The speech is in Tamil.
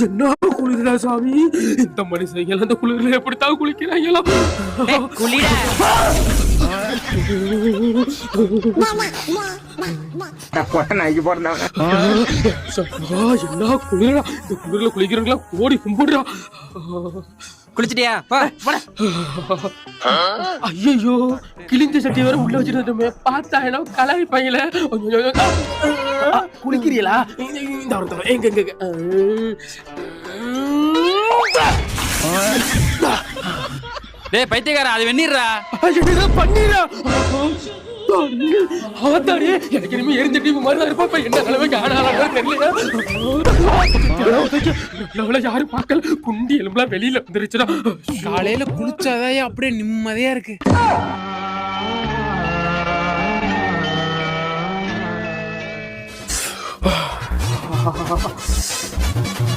என்ன குளிரா சாமி? இந்த மனுஷங்க அந்த குளிர்ல எப்படித்தான் பிறந்தவன சப்பா, என்ன குளிரா இந்த குளிர்ல குளிக்கிறவங்களா ஓடி கும்பிடுறா. குளிச்சிட்டியா? ஐயோ கிழிஞ்ச சட்டி வேற உள்ள வச்சிருந்தோமே பார்த்தா என்ன கலாய் பையல. குளிக்கிறீங்களா? இந்த இந்த ஒரு தடவை, எங்க எங்க. டேய் பைத்தியக்காரா அது வெந்நீர்ரா? ஐயோ, ஆத்தாடியே எனக்கு இனிமே எரிஞ்ச டீம் மாதிரி தான் இருப்பா என்ன நிலைமைக்கு ஆனாலும் தெரியல நம்மள யாரும் பார்க்கல. குண்டி எலும்புலாம் வெளியில வந்துருச்சுடா. காலையில குளிச்சாதான் அப்படியே நிம்மதியா இருக்கு?